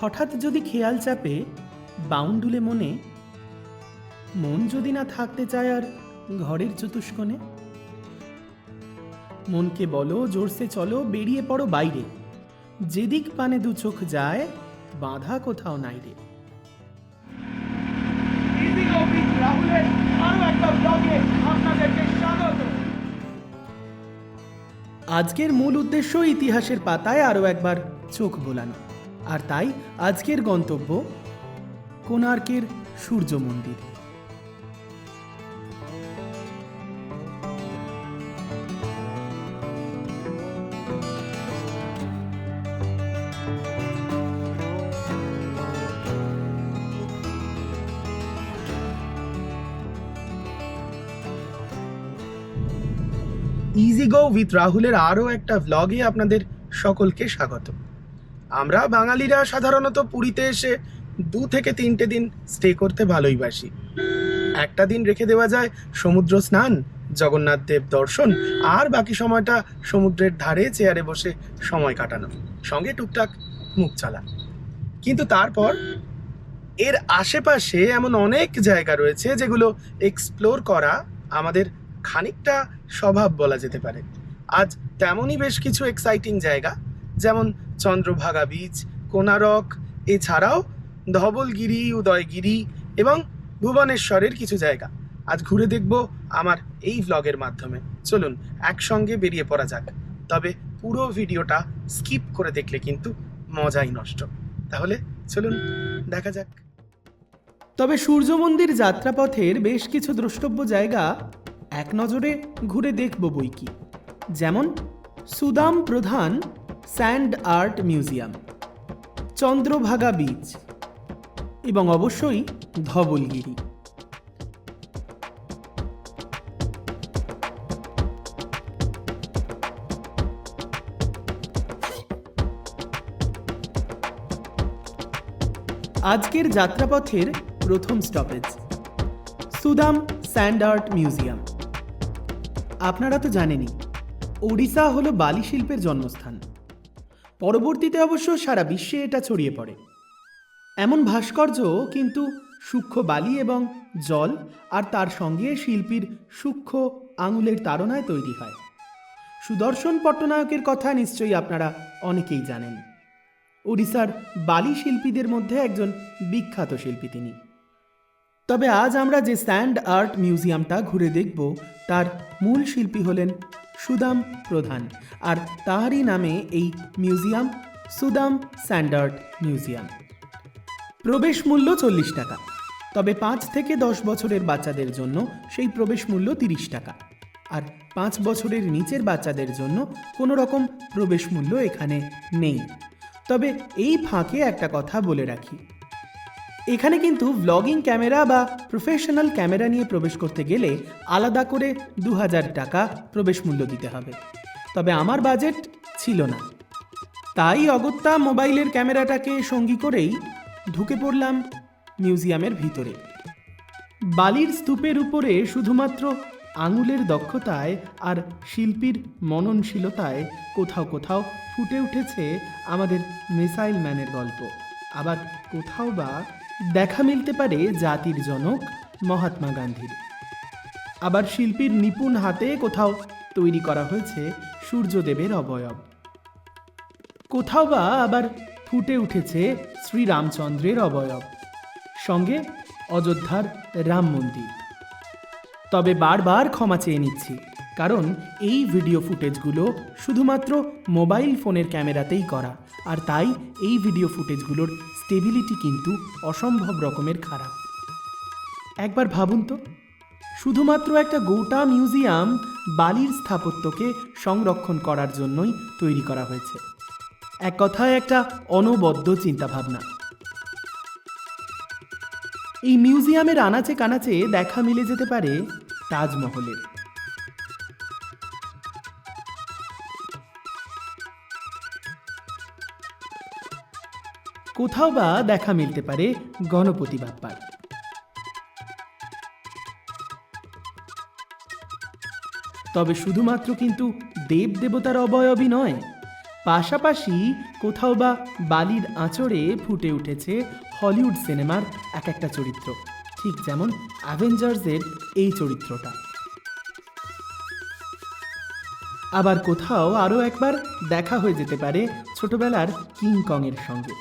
হঠাৎ যদি খেয়াল চাপে বাউন্ডুলে মনে মন যদি না থাকতে চায় আর ঘরের চতুষ্কোণে? মনকে বলো জোরসে চলো বেরিয়ে পড়ো বাইরে। যেদিক পানে দু চোখ যায় বাধা কোথাও নাই রে। আজকের মূল উদ্দেশ্য ইতিহাসের পাতায় আরও একবার চোখ বোলানো। আর তাই আজকের গন্তব্য কোণার্কের সূর্য মন্দির। ইজি গো উইথ রাহুলের আরও একটা ভ্লগে আপনাদের সকলকে স্বাগত আমরা বাঙালিরা সাধারণত পুরীতে এসে দু থেকে তিনটে দিন স্টে করতে ভালোই বাসি। একটা দিন রেখে দেওয়া যায় সমুদ্র স্নান, জগন্নাথ দেব দর্শন, আর বাকি সময়টা সমুদ্রের ধারে চেয়ারে বসে সময় কাটানো, সঙ্গে টুকটাক মুখ চালা। কিন্তু তারপর এর আশেপাশে এমন অনেক জায়গা রয়েছে যেগুলো এক্সপ্লোর করা আমাদের খানিকটা স্বভাব বলা যেতে পারে। আজ তেমনই বেশ কিছু এক্সাইটিং জায়গা যেমন চন্দ্রভাগা বিচ কোনারক এছাড়াও ধবলগিরি, উদয়গিরি এবং ভুবনেশ্বরের কিছু জায়গা। আজ ঘুরে দেখব আমার এই ভ্লগের মাধ্যমে। চলুন, একসঙ্গে বেরিয়ে পড়া যাক। তবে পুরো ভিডিওটা স্কিপ করে দেখলে কিন্তু মজাই নষ্ট। তাহলে চলুন, দেখা যাক। তবে সূর্য মন্দির যাত্রাপথের বেশ কিছু দ্রষ্টব্য জায়গা এক নজরে ঘুরে দেখব বই কি। যেমন Sudam Pradhan sand art museum, Chandrabhaga beach এবং অবশ্যই ধবলগিরি। আজকের যাত্রাপথের প্রথম stoppage Sudam sand art museum. আপনারা তো জানেনই, ওড়িশা হলো বালি শিল্পের জন্মস্থান। পরবর্তীতে অবশ্য সারা বিশ্বে এটা ছড়িয়ে পড়ে। এমন ভাস্কর্য কিন্তু সূক্ষ্ম বালি এবং জল আর তার সঙ্গে শিল্পীর সূক্ষ্ম আঙুলের তাড়নায় তৈরি হয়। সুদর্শন পট্টনায়কের কথা নিশ্চয়ই আপনারা অনেকেই জানেন। ওড়িশার বালি শিল্পীদের মধ্যে একজন বিখ্যাত শিল্পী তিনি। তবে আজ আমরা যে স্যান্ড আর্ট মিউজিয়ামটা ঘুরে দেখব, তার মূল শিল্পী হলেন সুদাম প্রধান। আর তাহারই নামে এই museum Sudam sand art museum. প্রবেশ মূল্য চল্লিশ টাকা। তবে পাঁচ থেকে দশ বছরের বাচ্চাদের জন্য সেই প্রবেশ মূল্য তিরিশ টাকা। আর পাঁচ বছরের নিচের বাচ্চাদের জন্য কোনো রকম প্রবেশ মূল্য এখানে নেই। তবে এই ফাঁকে একটা কথা বলে রাখি। এখানে কিন্তু ব্লগিং ক্যামেরা বা প্রফেশনাল ক্যামেরা নিয়ে প্রবেশ করতে গেলে আলাদা করে দু হাজার টাকা প্রবেশ মূল্য দিতে হবে। তবে আমার বাজেট ছিল না। তাই অগত্যা মোবাইলের ক্যামেরাটাকে সঙ্গী করেই ঢুকে পড়লাম মিউজিয়ামের ভিতরে। বালির স্তূপের উপরে শুধুমাত্র আঙুলের দক্ষতায় আর শিল্পীর মননশীলতায় কোথাও কোথাও ফুটে উঠেছে আমাদের মিসাইল ম্যানের গল্প। আবার কোথাও বা দেখা মিলতে পারে জাতির জনক মহাত্মা গান্ধীর। আবার শিল্পীর নিপুণ হাতে কোথাও তৈরি করা হয়েছে সূর্যদেবের অবয়ব। কোথাও বা আবার ফুটে উঠেছে শ্রীরামচন্দ্রের অবয়ব। সঙ্গে অযোধ্যার রাম মন্দির। তবে বারবার ক্ষমা চেয়ে নিচ্ছি, কারণ এই ভিডিও ফুটেজগুলো শুধুমাত্র মোবাইল ফোনের ক্যামেরাতেই করা, আর তাই এই ভিডিও ফুটেজগুলোর স্টেবিলিটি কিন্তু অসম্ভব রকমের খারাপ। একবার ভাবুন তো, শুধুমাত্র একটা গোটা মিউজিয়াম বালির স্থাপত্যকে সংরক্ষণ করার জন্যই তৈরি করা হয়েছে। এক কথায় একটা অনবদ্য চিন্তাভাবনা। এই মিউজিয়ামের আনাচে কানাচে দেখা মিলে যেতে পারে তাজমহলের। কোথাও বা দেখা মিলতে পারে গণপতি বাপ্পার। তবে শুধুমাত্র কিন্তু দেব দেবতার অবয়বই নয়, পাশাপাশি কোথাও বা বালির আঁচড়ে ফুটে উঠেছে হলিউড সিনেমার এক একটা চরিত্র, ঠিক যেমন অ্যাভেঞ্জার্সের এই চরিত্রটা। আবার কোথাও আরও একবার দেখা হয়ে যেতে পারে ছোটবেলার কিং কংয়ের সঙ্গে।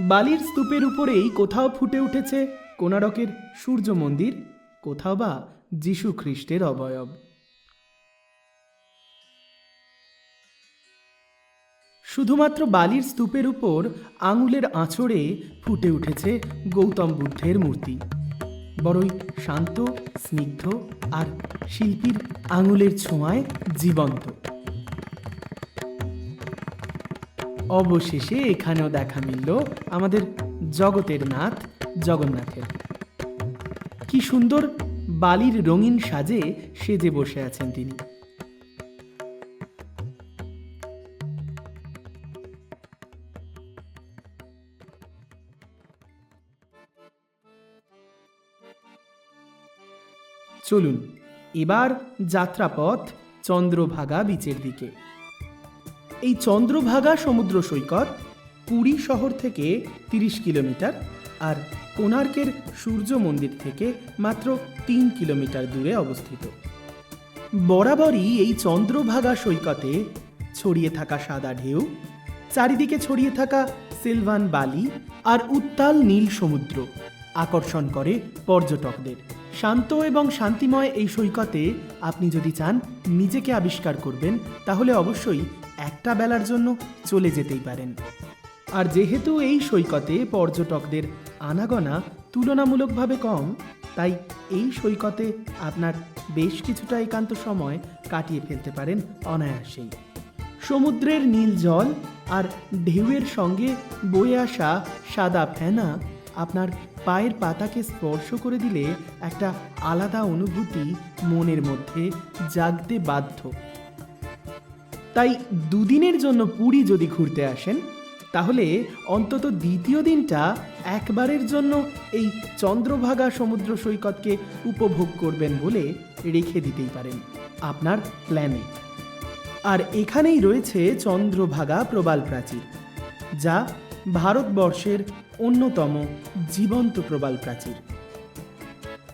বালির স্তূপের উপরেই কোথাও ফুটে উঠেছে কোনারকের সূর্য মন্দির, কোথাও বা যীশু খ্রিস্টের অবয়ব। শুধুমাত্র বালির স্তূপের উপর আঙুলের আঁচড়ে ফুটে উঠেছে গৌতম বুদ্ধের মূর্তি। বড়ই শান্ত, স্নিগ্ধ আর শিল্পীর আঙুলের ছোঁয়ায় জীবন্ত। অবশেষে এখানেও দেখা মিলল আমাদের জগতের নাথ জগন্নাথের। কি সুন্দর বালির রঙিন সাজে সেজে বসে আছেন তিনি। চলুন, এবার যাত্রাপথ চন্দ্রভাগা বিচের দিকে। এই চন্দ্রভাগা সমুদ্র সৈকত পুরী শহর থেকে তিরিশ কিলোমিটার আর কোণার্কের সূর্য মন্দির থেকে মাত্র তিন কিলোমিটার দূরে অবস্থিত। বরাবরই এই চন্দ্রভাগা সৈকতে ছড়িয়ে থাকা সাদা ঢেউ, চারিদিকে ছড়িয়ে থাকা সিলভান বালি আর উত্তাল নীল সমুদ্র আকর্ষণ করে পর্যটকদের। শান্ত এবং শান্তিময় এই সৈকতে আপনি যদি চান নিজেকে আবিষ্কার করবেন, তাহলে অবশ্যই একটা বেলার জন্য চলে যেতেই পারেন। আর যেহেতু এই সৈকতে পর্যটকদের আনাগোনা তুলনামূলকভাবে কম, তাই এই সৈকতে আপনার বেশ কিছুটা একান্ত সময় কাটিয়ে ফেলতে পারেন অনায়াসেই। সমুদ্রের নীল জল আর ঢেউয়ের সঙ্গে বয়ে আসা সাদা ফেনা আপনার পায়ের পাতাকে স্পর্শ করে দিলে একটা আলাদা অনুভূতি মনের মধ্যে জাগতে বাধ্য। তাই দুদিনের জন্য পুরী যদি ঘুরতে আসেন, তাহলে অন্তত দ্বিতীয় দিনটা একবারের জন্য এই চন্দ্রভাগা সমুদ্র সৈকতকে উপভোগ করবেন বলে রেখে দিতেই পারেন আপনার প্ল্যানে। আর এখানেই রয়েছে চন্দ্রভাগা প্রবাল প্রাচীর, যা ভারতবর্ষের অন্যতম জীবন্ত প্রবাল প্রাচীর।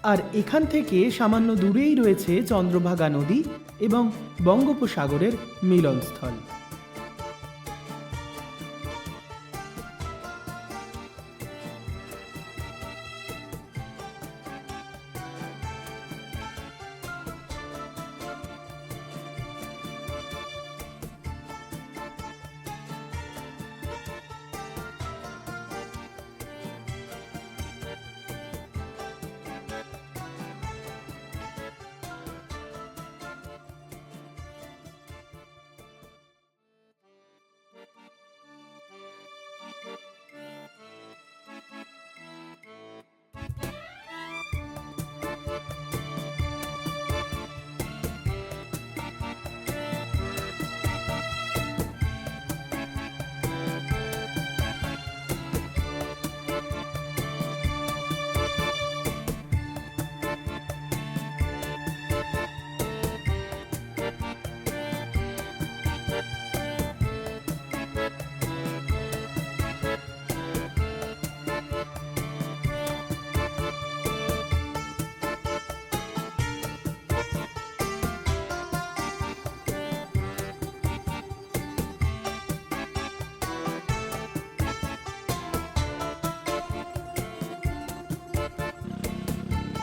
আর এখান থেকে সামান্য দূরেই রয়েছে চন্দ্রভাগা নদী এবং বঙ্গোপসাগরের মিলনস্থল।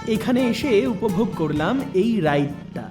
এখানে এসে উপভোগ করলাম এই রাইডটা।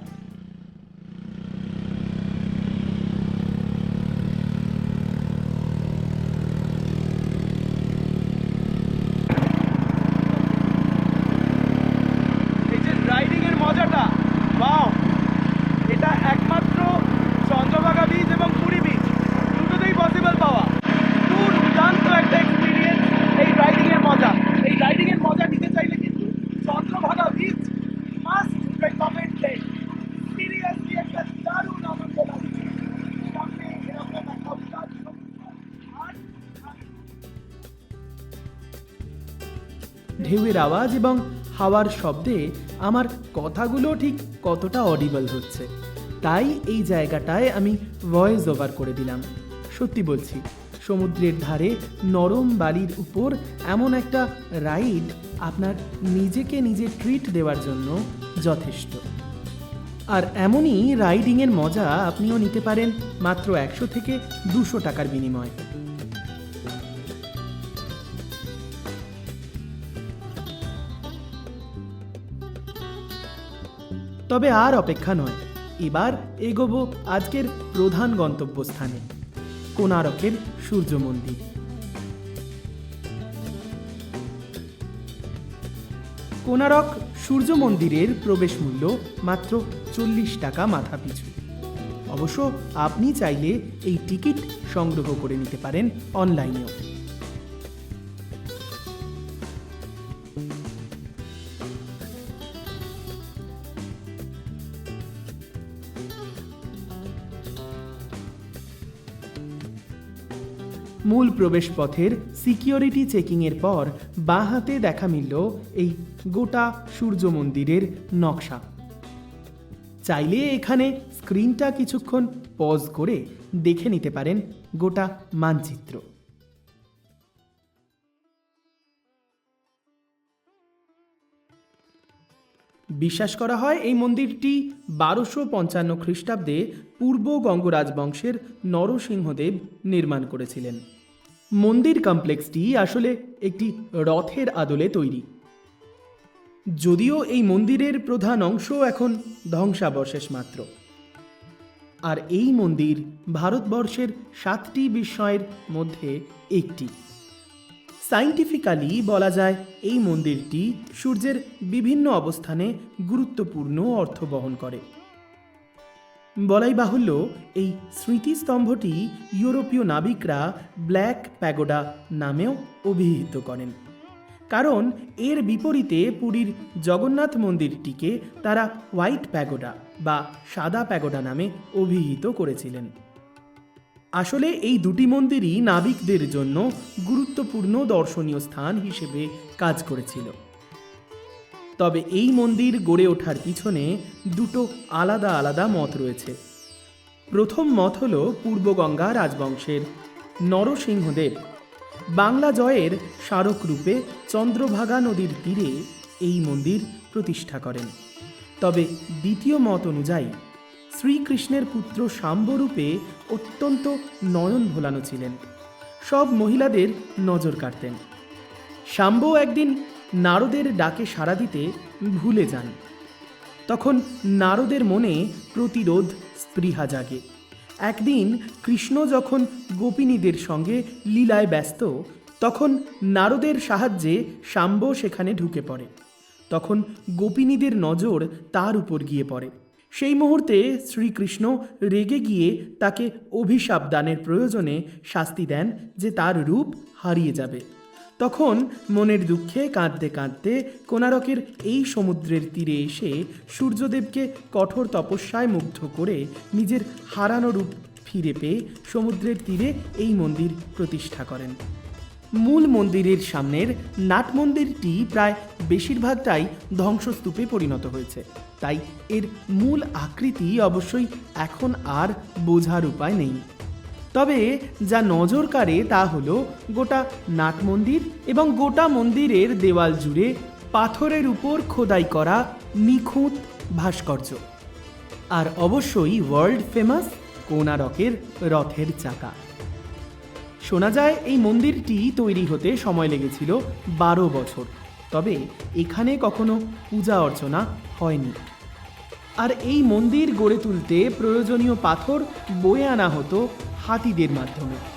আওয়াজ এবং হাওয়ার শব্দে আমার কথাগুলো ঠিক কতটা অডিবল হচ্ছে। তাই এই জায়গাটায় আমি ভয়েস ওভার করে দিলাম। সত্যি বলছি, সমুদ্রের ধারে নরম বালির উপর এমন একটা রাইড আপনার নিজেকে নিজে ট্রিট দেওয়ার জন্য যথেষ্ট। আর এমনই রাইডিংয়ের মজা আপনিও নিতে পারেন মাত্র একশো থেকে দুশো টাকার বিনিময়ে। তবে আর অপেক্ষা নয়। এবার এগোবো আজকের প্রধান গন্তব্যস্থানে কোনারকের সূর্য মন্দির কোনারক সূর্য মন্দিরের প্রবেশ মূল্য মাত্র চল্লিশ টাকা মাথা পিছু অবশ্য আপনি চাইলে এই টিকিট সংগ্রহ করে নিতে পারেন অনলাইনেও। মূল প্রবেশপথের সিকিউরিটি চেকিংয়ের পর বাঁ হাতে দেখা মিলল এই গোটা সূর্য মন্দিরের নকশা। চাইলে এখানে স্ক্রিনটা কিছুক্ষণ পজ করে দেখে নিতে পারেন গোটা মানচিত্র। বিশ্বাস করা হয় এই মন্দিরটি বারোশো পঞ্চান্ন খ্রিস্টাব্দে পূর্ব গঙ্গরাজ বংশের নরসিংহদেব নির্মাণ করেছিলেন। মন্দির কমপ্লেক্সটি আসলে একটি রথের আদলে তৈরি। যদিও এই মন্দিরের প্রধান অংশ এখন ধ্বংসাবশেষ মাত্র। আর এই মন্দির ভারতবর্ষের সাতটি বিস্ময়ের মধ্যে একটি। সাইন্টিফিক্যালি বলা যায় এই মন্দিরটি সূর্যের বিভিন্ন অবস্থানে গুরুত্বপূর্ণ অর্থ বহন করে। বলাই বাহুল্য, এই স্মৃতিস্তম্ভটি ইউরোপীয় নাবিকরা ব্ল্যাক প্যাগোডা নামেও অভিহিত করেন। কারণ এর বিপরীতে পুরীর জগন্নাথ মন্দিরটিকে তারা হোয়াইট প্যাগোডা বা সাদা প্যাগোডা নামে অভিহিত করেছিলেন। আসলে এই দুটি মন্দিরই নাবিকদের জন্য গুরুত্বপূর্ণ দর্শনীয় স্থান হিসেবে কাজ করেছিল। তবে এই মন্দির গড়ে ওঠার পিছনে দুটো আলাদা আলাদা মত রয়েছে। প্রথম মত হল পূর্বগঙ্গা রাজবংশের নরসিংহদেব। বাংলা জয়ের স্মারক রূপে চন্দ্রভাগা নদীর তীরে এই মন্দির প্রতিষ্ঠা করেন। তবে দ্বিতীয় মত অনুযায়ী শ্রীকৃষ্ণের পুত্র শাম্বরূপে অত্যন্ত নয়ন ভোলানো ছিলেন। সব মহিলাদের নজর কাটতেন শাম্ব একদিন নারদের ডাকে সাড়া দিতে ভুলে যান। তখন নারদের মনে প্রতিরোধ স্পৃহা জাগে। একদিন কৃষ্ণ যখন গোপিনীদের সঙ্গে লীলায় ব্যস্ত, তখন নারদের সাহায্যে শাম্ব সেখানে ঢুকে পড়ে। তখন গোপিনীদের নজর তার উপর গিয়ে পড়ে। সেই মুহূর্তে শ্রীকৃষ্ণ রেগে গিয়ে তাকে অভিশাপ দানের প্রয়োজনে শাস্তি দেন যে তার রূপ হারিয়ে যাবে। তখন মনের দুঃখে কাঁদতে কাঁদতে কোনারকের এই সমুদ্রের তীরে এসে সূর্যদেবকে কঠোর তপস্যায় মুগ্ধ করে নিজের হারানো রূপ ফিরে পেয়ে সমুদ্রের তীরে এই মন্দির প্রতিষ্ঠা করেন। মূল মন্দিরের সামনের নাট মন্দিরটি প্রায় বেশিরভাগটাই ধ্বংসস্তূপে পরিণত হয়েছে। তাই এর মূল আকৃতি অবশ্যই এখন আর বোঝার উপায় নেই। তবে যা নজর কাড়ে তা হলো গোটা নাট মন্দির এবং গোটা মন্দিরের দেওয়াল জুড়ে পাথরের উপর খোদাই করা নিখুঁত ভাস্কর্য। আর অবশ্যই ওয়ার্ল্ড ফেমাস কোনারকের রথের চাকা। শোনা যায় এই মন্দিরটি তৈরি হতে সময় লেগেছিল বারো বছর, তবে এখানে কখনো পূজা অর্চনা হয়নি। আর এই মন্দির গড়ে তুলতে প্রয়োজনীয় পাথর বয়ে আনা হতো হাতিদের মাধ্যমে।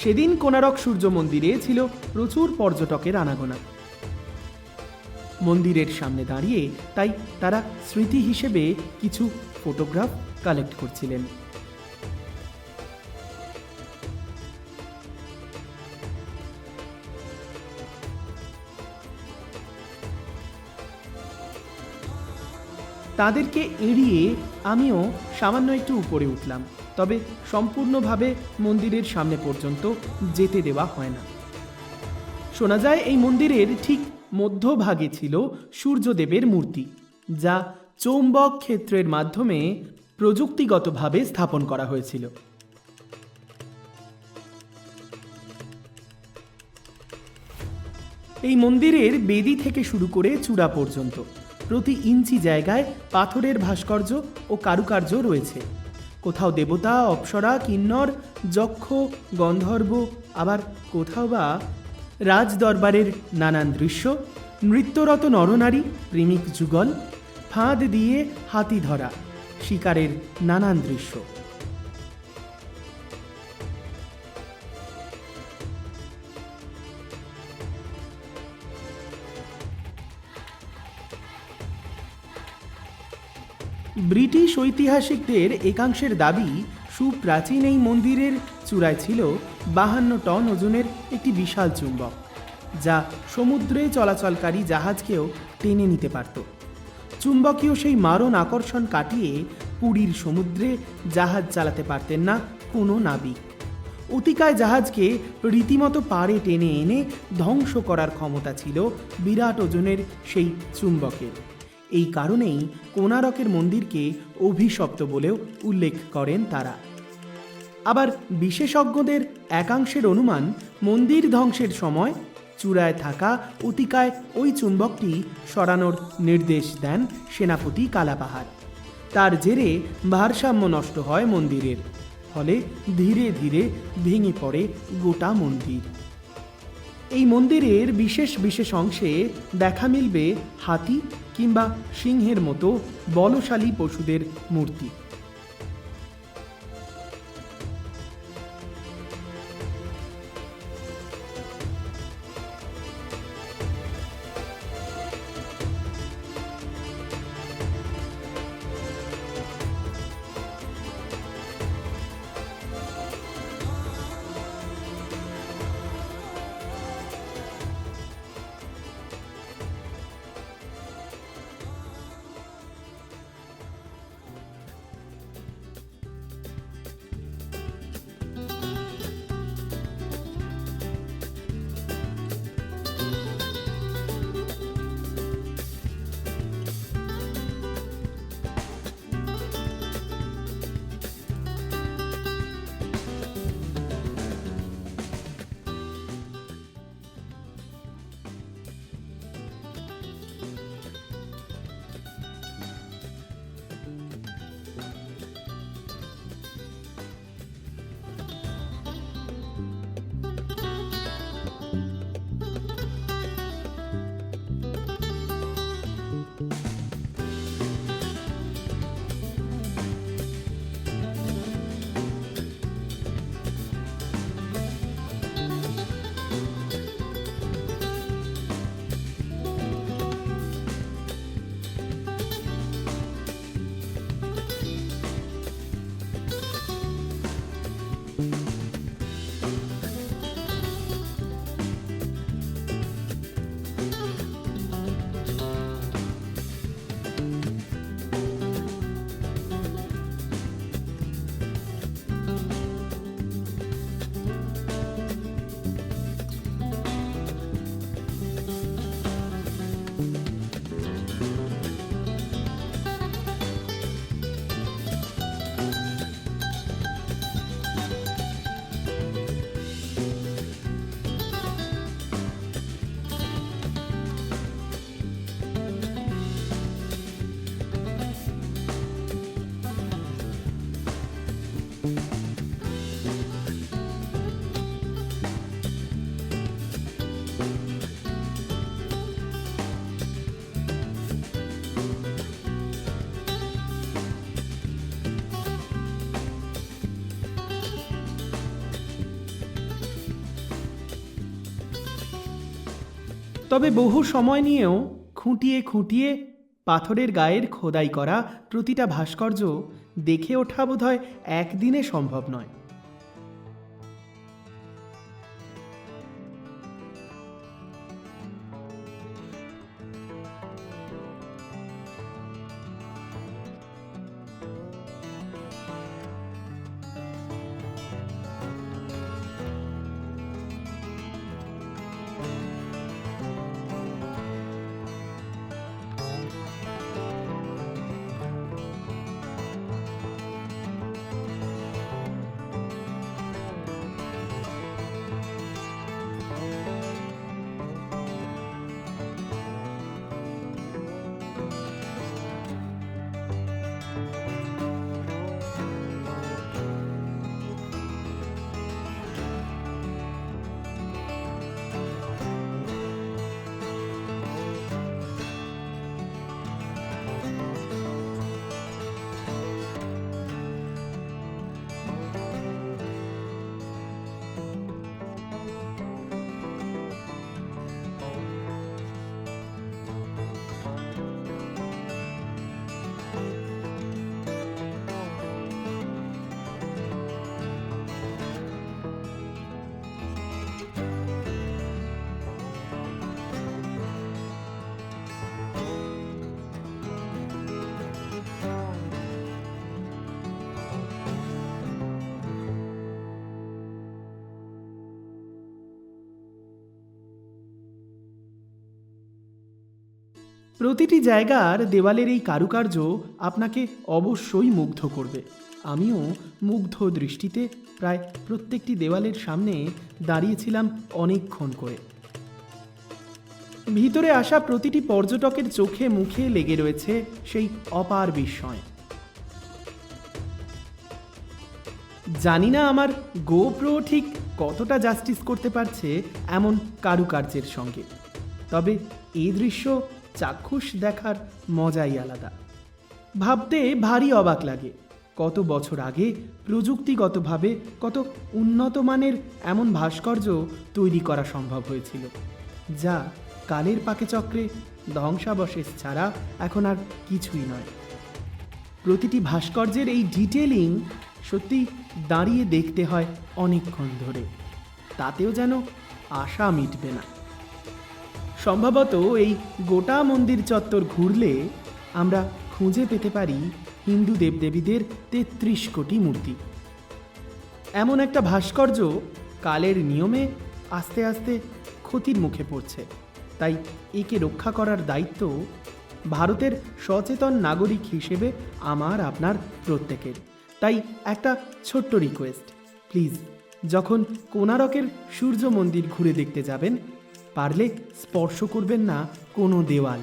সেদিন কোনারক সূর্য মন্দিরে ছিল প্রচুর পর্যটকের আনাগোনা। মন্দিরের সামনে দাঁড়িয়ে তাই তারা স্মৃতি হিসেবে কিছু ফটোগ্রাফ কালেক্ট করছিলেন। তাদেরকে এড়িয়ে আমিও সামান্য একটু উপরে উঠলাম। তবে সম্পূর্ণভাবে মন্দিরের সামনে পর্যন্ত যেতে দেওয়া হয় না। শোনা যায় এই মন্দিরের ঠিক মধ্যভাগে ছিল সূর্যদেবের মূর্তি, যা চৌম্বক ক্ষেত্রের মাধ্যমে প্রযুক্তিগতভাবে স্থাপন করা হয়েছিল। এই মন্দিরের বেদি থেকে শুরু করে চূড়া পর্যন্ত প্রতি ইঞ্চি জায়গায় পাথরের ভাস্কর্য ও কারুকার্য রয়েছে। কোথাও দেবতা, অপ্সরা, কিন্নর, যক্ষ, গন্ধর্ব, আবার কোথাও বা রাজ দরবারের নানান দৃশ্য, নৃত্যরত নরনারী, প্রেমিক যুগল, ফাঁদ দিয়ে হাতি ধরা, শিকারের নানান দৃশ্য। ব্রিটিশ ঐতিহাসিকদের একাংশের দাবি, সুপ্রাচীন এই মন্দিরের চূড়ায় ছিল বাহান্ন টন ওজনের একটি বিশাল চুম্বক, যা সমুদ্রে চলাচলকারী জাহাজকেও টেনে নিতে পারত। চুম্বকীয় সেই মারণ আকর্ষণ কাটিয়ে পুরীর সমুদ্রে জাহাজ চালাতে পারতেন না কোনো নাবিক। অতিকায় জাহাজকে রীতিমতো পাড়ে টেনে এনে ধ্বংস করার ক্ষমতা ছিল বিরাট ওজনের সেই চুম্বকের। এই কারণেই কোনারকের মন্দিরকে অভিশপ্ত বলেও উল্লেখ করেন তারা। আবার বিশেষজ্ঞদের একাংশের অনুমান, মন্দির ধ্বংসের সময় চূড়ায় থাকা অতিকায় ওই চুম্বকটি সরানোর নির্দেশ দেন সেনাপতি কালাপাহাড়। তার জেরে ভারসাম্য নষ্ট হয় মন্দিরের, ফলে ধীরে ধীরে ভেঙে পড়ে গোটা মন্দির। এই মন্দিরের বিশেষ বিশেষ অংশে দেখা মিলবে হাতি কিংবা সিংহের মতো বলশালী পশুদের মূর্তি। তবে বহু সময় নিয়েও খুঁটিয়ে খুঁটিয়ে পাথরের গায়ের খোদাই করা প্রতিটা ভাস্কর্য দেখে ওঠা বোধহয় একদিনে সম্ভব নয়। প্রতিটি জায়গার দেওয়ালের এই কারুকার্য আপনাকে অবশ্যই মুগ্ধ করবে। আমিও মুগ্ধ দৃষ্টিতে প্রায় প্রত্যেকটি দেওয়ালের সামনে দাঁড়িয়েছিলাম অনেকক্ষণ করে। ভিতরে আসা প্রতিটি পর্যটকের চোখে মুখে লেগে রয়েছে সেই অপার বিস্ময়। জানি না আমার গোপ্রো ঠিক কতটা জাস্টিস করতে পারছে এমন কারুকার্যের সঙ্গে। তবে এই দৃশ্য চাক্ষুষ দেখার মজাই আলাদা। ভাবতে ভারী অবাক লাগে, কত বছর আগে প্রযুক্তিগতভাবে কত উন্নত মানের এমন ভাস্কর্য তৈরি করা সম্ভব হয়েছিল, যা কালের পাকেচক্রে ধ্বংসাবশেষ ছাড়া এখন আর কিছুই নয়। প্রতিটি ভাস্কর্যের এই ডিটেলিং সত্যি দাঁড়িয়ে দেখতে হয় অনেকক্ষণ ধরে, তাতেও যেন আশা মিটবে না। সম্ভবত এই গোটা মন্দির চত্বর ঘুরলে আমরা খুঁজে পেতে পারি হিন্দু দেবদেবীদের তেত্রিশ কোটি মূর্তি। এমন একটা ভাস্কর্য কালের নিয়মে আস্তে আস্তে ক্ষতির মুখে পড়ছে। তাই একে রক্ষা করার দায়িত্ব ভারতের সচেতন নাগরিক হিসেবে আমার, আপনার প্রত্যেকের। তাই একটা ছোট্ট রিকোয়েস্ট প্লিজ যখন কোনারকের সূর্য মন্দির ঘুরে দেখতে যাবেন পারলে স্পর্শ করবেন না কোনো দেওয়াল।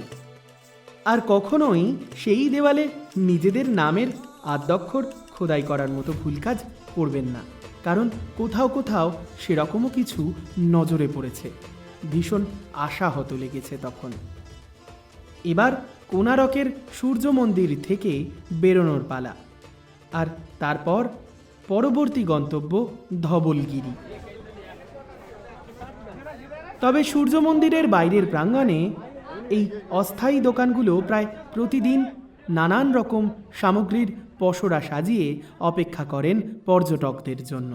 আর কখনোই সেই দেওয়ালে নিজেদের নামের আদ্যক্ষর খোদাই করার মতো ভুল কাজ করবেন না, কারণ কোথাও কোথাও সেরকমও কিছু নজরে পড়েছে। ভীষণ আশাহত লেগেছে তখন। এবার কোনারকের সূর্য মন্দির থেকে বেরোনোর পালা। আর তারপর পরবর্তী গন্তব্য ধবলগিরি। তবে সূর্য মন্দিরের বাইরের প্রাঙ্গণে এই অস্থায়ী দোকানগুলো প্রায় প্রতিদিন নানান রকম সামগ্রীর পসরা সাজিয়ে অপেক্ষা করেন পর্যটকদের জন্য।